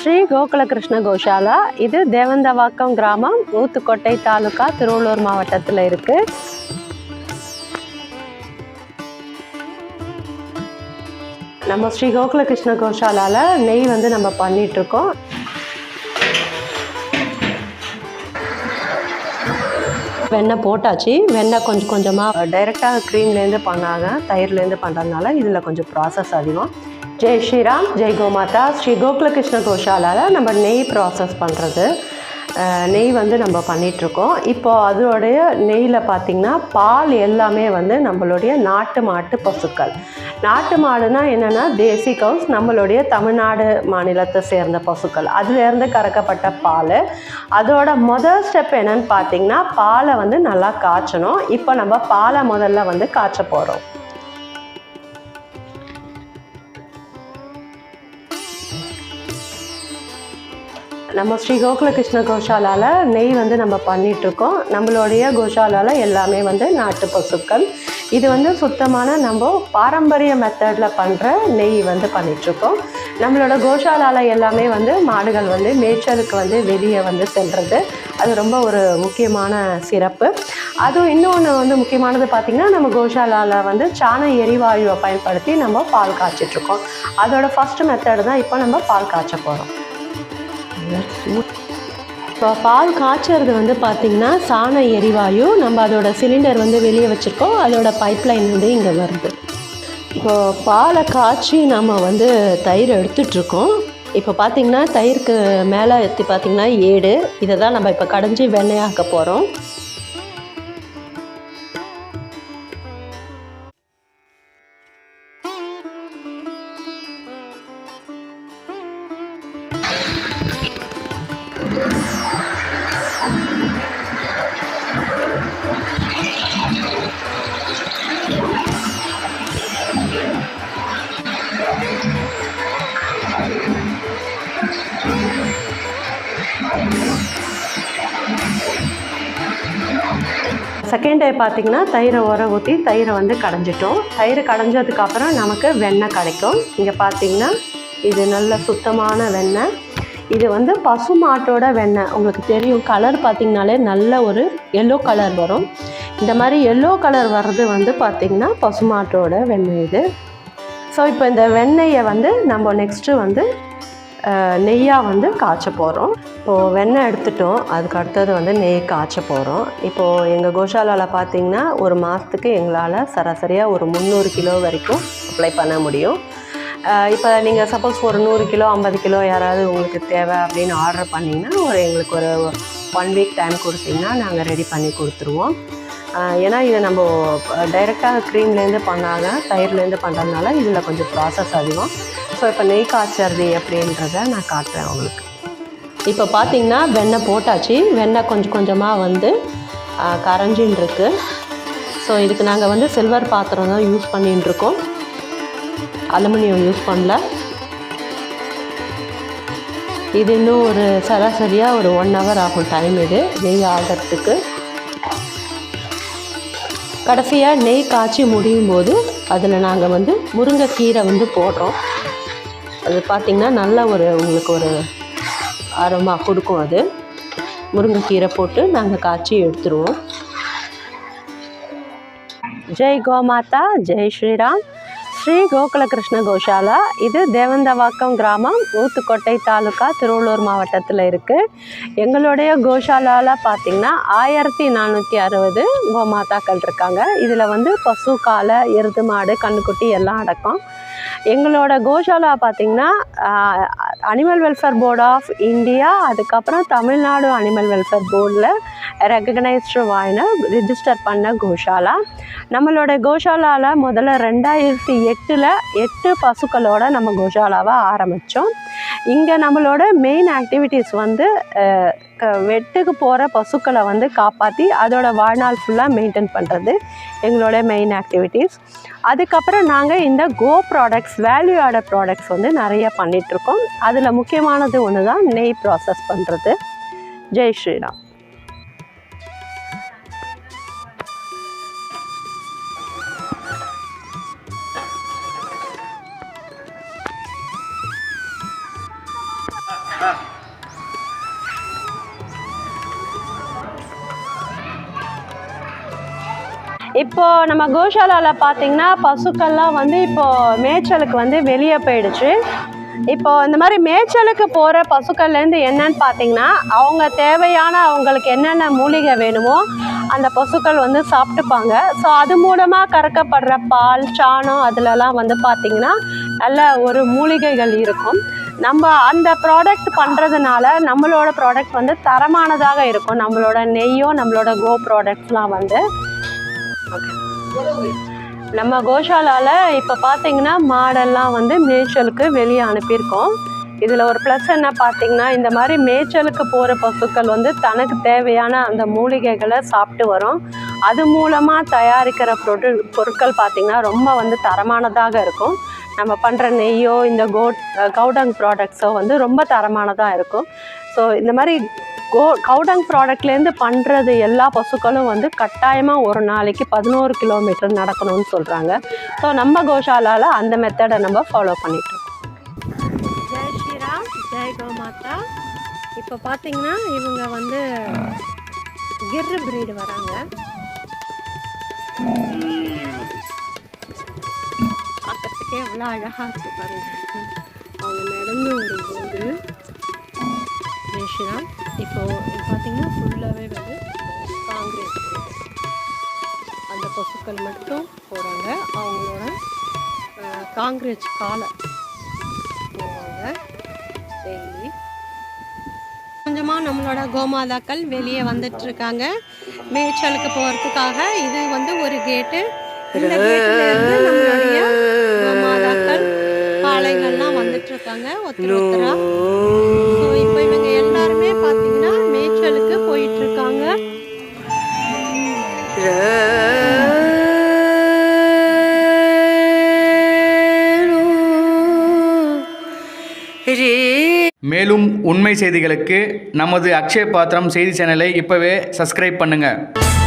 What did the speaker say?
ஸ்ரீ கோகுலகிருஷ்ண கோஷாலா. இது தேவந்தவாக்கம் கிராமம் ஊத்துக்கோட்டை தாலுகா திருவள்ளூர் மாவட்டத்தில் இருக்கு. நம்ம ஸ்ரீ கோகுலகிருஷ்ண கோஷாலாவில் நெய் வந்து நம்ம பண்ணிகிட்ருக்கோம் வெண்ணெய் போட்டாச்சு. வெண்ணெய் கொஞ்சம் கொஞ்சமாக டைரெக்டாக க்ரீம்லேருந்து பண்ணாங்க தயிர்லேருந்து பண்ணுறதுனால இதில் கொஞ்சம் ப்ராசஸ் அதிகம். ஜெய் ஸ்ரீராம் ஜெய் கோமாதா ஸ்ரீ கோகுலகிருஷ்ண கோஷாலாவில் நம்ம நெய் ப்ராசஸ் பண்ணுறது நெய் வந்து நம்ம பண்ணிகிட்ருக்கோம் இப்போது அதோடைய நெய்யில் பார்த்திங்கன்னா பால் எல்லாமே வந்து நம்மளுடைய நாட்டு மாட்டு பசுக்கள். நாட்டு மாடுனா என்னென்னா தேசி கவுஸ் நம்மளுடைய தமிழ்நாடு மாநிலத்தை சேர்ந்த பசுக்கள். அதுலேருந்து கறக்கப்பட்ட பால். அதோட முதல் ஸ்டெப் என்னென்னு பார்த்திங்கன்னா பாலை வந்து நல்லா காய்ச்சணும். இப்போ நம்ம பாலை முதல்ல வந்து காய்ச்ச போகிறோம் நம்ம ஸ்ரீ கோகுலகிருஷ்ண கோஷாலால் நெய் வந்து நம்ம பண்ணிகிட்ருக்கோம் நம்மளுடைய கோஷாலாவில் எல்லாமே வந்து நாட்டு பசுக்கள். இது வந்து சுத்தமான நம்ம பாரம்பரிய மெத்தடில் பண்ணுற நெய் வந்து பண்ணிகிட்ருக்கோம் நம்மளோட கோஷாலாவில் எல்லாமே வந்து மாடுகள் வந்து மேய்ச்சலுக்கு வந்து வெளியே வந்து செல்றது. அது ரொம்ப ஒரு முக்கியமான சிறப்பு. அதுவும் இன்னொன்று வந்து முக்கியமானது பார்த்திங்கன்னா நம்ம கோஷாலாவில் வந்து சாண எரிவாயுவை பயன்படுத்தி நம்ம பால் காய்ச்சிட்ருக்கோம் அதோட ஃபஸ்ட்டு மெத்தடு தான் இப்போ நம்ம பால் காய்ச்ச போகிறோம் இப்போ பால் காய்ச்சறது வந்து பார்த்திங்கன்னா சாண எரிவாயு. நம்ம அதோட சிலிண்டர் வந்து வெளியே வச்சுருக்கோம். அதோட பைப்லைன் வந்து இங்கே வருது. இப்போ பாலை காய்ச்சி நம்ம வந்து தயிர் எடுத்துட்ருக்கோம் இப்போ பார்த்திங்கன்னா தயிருக்கு மேலே எடுத்து பார்த்திங்கன்னா ஏடு. இதை தான் நம்ம இப்போ கடைஞ்சி வெண்ணெயாக்க போகிறோம் செகண்ட் டே பார்த்திங்கன்னா தயிரை உர ஊற்றி தயிரை வந்து கடைஞ்சிட்டோம். தயிர் கடைஞ்சதுக்கப்புறம் நமக்கு வெண்ணெய் கிடைக்கும். இங்கே பார்த்திங்கன்னா இது நல்ல சுத்தமான வெண்ணெய். இது வந்து பசு மாட்டோட வெண்ணெய். உங்களுக்கு தெரியும் கலர் பார்த்திங்கனாலே நல்ல ஒரு எல்லோ கலர் வரும். இந்த மாதிரி எல்லோ கலர் வர்றது வந்து பார்த்திங்கன்னா பசு மாட்டோட வெண்ணெய் இது. ஸோ இப்போ இந்த வெண்ணெயை வந்து நம்ம நெக்ஸ்ட்டு வந்து நெய்யாக வந்து காய்ச்ச போகிறோம் இப்போது வெண்ணெய் எடுத்துட்டோம். அதுக்கு அடுத்தது வந்து நெய் காய்ச்ச போகிறோம் இப்போது எங்கள் கோஷாலாவில் பார்த்தீங்கன்னா ஒரு மாதத்துக்கு எங்களால் சராசரியாக ஒரு முந்நூறு கிலோ வரைக்கும் அப்ளை பண்ண முடியும். இப்போ நீங்கள் சப்போஸ் ஒரு நூறு கிலோ ஐம்பது கிலோ யாராவது உங்களுக்கு தேவை அப்படின்னு ஆர்டர் பண்ணிங்கன்னா ஒரு எங்களுக்கு ஒரு ஒன் வீக் டைம் கொடுத்தீங்கன்னா நாங்கள் ரெடி பண்ணி கொடுத்துருவோம். ஏன்னா இதை நம்ம டைரெக்டாக க்ரீம்லேருந்து பண்ணாங்க தயிர்லேருந்து பண்ணுறதுனால இதில் கொஞ்சம் ப்ராசஸ் அதிகம். ஸோ இப்போ நெய் காய்ச்சறது அப்படின்றத நான் காட்டுறேன் அவங்களுக்கு இப்போ பார்த்தீங்கன்னா வெண்ணெய் போட்டாச்சு. வெண்ணெய் கொஞ்சம் கொஞ்சமாக வந்து கரைஞ்சின்னு இருக்கு ஸோ இதுக்கு நாங்கள் வந்து சில்வர் பாத்திரம் தான் யூஸ் பண்ணின்னு இருக்கோம் அலுமினியம் யூஸ் பண்ணல. இது இன்னும் ஒரு சராசரியாக ஒரு ஒன் ஹவர் ஆகும் டைம் இது நெய் ஆகிறதுக்கு. கடைசியாக நெய் காய்ச்சி முடியும் போது அதில் நாங்கள் வந்து முருங்கைக்கீரை வந்து போடுறோம். அது பார்த்திங்கன்னா நல்ல ஒரு உங்களுக்கு ஒரு அரோமா கொடுக்கும் அது. முருங்கைக்கீரை போட்டு நாங்கள் காய்ச்சி எடுத்துருவோம். ஜெய் கோமாதா ஜெய் ஸ்ரீராம். ஸ்ரீ கோகுலகிருஷ்ண கோஷாலா. இது தேவந்தவாக்கம் கிராமம் ஊத்துக்கோட்டை தாலுக்கா திருவள்ளூர் மாவட்டத்தில் இருக்குது எங்களுடைய கோஷாலாவில் பார்த்திங்கன்னா ஆயிரத்தி நானூற்றி அறுபது கோமாதாக்கள் இருக்காங்க. இதில் வந்து பசு காலை எருது மாடு கண்ணுக்குட்டி எல்லாம் அடக்கம். எங்களோட கோஷாலா பார்த்திங்கன்னா animal welfare board of India அதுக்கப்புறம் தமிழ்நாடு அனிமல் வெல்ஃபேர் போர்டில் ரெக்கக்னைஸ்டு வாயின ரிஜிஸ்டர் பண்ண கோஷாலா. நம்மளோட கோஷாலாவில் முதல்ல ரெண்டாயிரத்தி எட்டில் எட்டு பசுக்களோட நம்ம கோஷாலாவை ஆரம்பித்தோம் இங்கே நம்மளோட மெயின் ஆக்டிவிட்டீஸ் வந்து வெட்டுக்கு போகிற பசுக்களை வந்து காப்பாற்றி அதோட வாழ்நாள் ஃபுல்லாக மெயின்டைன் பண்ணுறது எங்களோட மெயின் ஆக்டிவிட்டீஸ் அதுக்கப்புறம் நாங்கள் இந்த கோ ப்ராடக்ட்ஸ் வேல்யூ ஆட ப்ராடக்ட்ஸ் வந்து நிறைய பண்ணிகிட்ருக்கோம் அதில் முக்கியமானது ஒன்று தான் நெய் ப்ராசஸ் பண்ணுறது ஜெய் ஸ்ரீராம். இப்போ நம்ம கோஷாலாவில் பார்த்தீங்கன்னா பசுக்கள்லாம் வந்து இப்போ மேய்ச்சலுக்கு வந்து வெளியே போயிடுச்சு. இப்போ இந்த மாதிரி மேய்ச்சலுக்கு போகிற பசுக்கள்லேருந்து என்னன்னு பார்த்தீங்கன்னா அவங்க தேவையான அவங்களுக்கு என்னென்ன மூலிகை வேணுமோ அந்த பசுக்கள் வந்து சாப்பிட்டுப்பாங்க. ஸோ அது மூலமாக கறக்கப்படுற பால் சாணம் அதுலலாம் வந்து பார்த்திங்கன்னா நல்ல ஒரு மூலிகைகள் இருக்கும். நம்ம அந்த ப்ராடக்ட் பண்ணுறதுனால நம்மளோட ப்ராடக்ட் வந்து தரமானதாக இருக்கும். நம்மளோட நெய்யோ நம்மளோட கோ ப்ராடக்ட்ஸ்லாம் வந்து. நம்ம கோஷாலால இப்போ பார்த்தீங்கன்னா மாடெல்லாம் வந்து மேய்ச்சலுக்கு வெளியே அனுப்பியிருக்கோம். இதில் ஒரு ப்ளஸ் என்ன பார்த்தீங்கன்னா இந்த மாதிரி மேய்ச்சலுக்கு போகிற பசுக்கள் வந்து தனக்கு தேவையான அந்த மூலிகைகளை சாப்பிட்டு வரும். அது மூலமாக தயாரிக்கிற பொருள் பொருட்கள் பார்த்திங்கன்னா ரொம்ப வந்து தரமானதாக இருக்கும். நம்ம பண்ணுற நெய்யோ இந்த கோட் கவுடங் ப்ராடக்ட்ஸோ வந்து ரொம்ப தரமானதாக இருக்கும். ஸோ இந்த மாதிரி கோ கவுடங் ப்ராடக்ட்லேருந்து பண்ணுறது எல்லா பசுக்களும் வந்து கட்டாயமாக ஒரு நாளைக்கு பதினோரு கிலோமீட்டர் நடக்கணும்னு சொல்கிறாங்க ஸோ நம்ம கோஷாலாவில் அந்த மெத்தடை நம்ம ஃபாலோ பண்ணிட்டுருக்கோம் ஜெய் ஸ்ரீராம் ஜெய் கோமாதா. இப்போ பார்த்தீங்கன்னா இவங்க வந்து கிர்ரு பிரீடு வராங்க. பார்க்கறதுக்கே எவ்வளோ அழகாக இருக்குது பாருங்கள் அவங்க நடந்து வரும்போது ஜெய் ஸ்ரீராம். இப்போது பார்த்தீங்கன்னா ஃபுல்லாகவே வந்து காங்கிரீட் அந்த பசுக்கள் மட்டும் போகிறாங்க அவங்களோட காங்கிரஸ் காலை போவாங்க டெய்லி கொஞ்சமாக நம்மளோட கோமாதாக்கள் வெளியே வந்துட்டுருக்காங்க. மேய்ச்சலுக்கு போகிறதுக்காக இது வந்து ஒரு கேட்டு இந்த கேட்டுல இருந்து நம்மளுடைய கோமாதாக்கள் காளைகள்லாம் வந்துட்டு இருக்காங்க ஒருத்தர் மேலும் உண்மை செய்திகளுக்கு நமது அக்ஷய பாத்திரம் செய்தி சேனலை இப்போவே சப்ஸ்கிரைப் பண்ணுங்கள்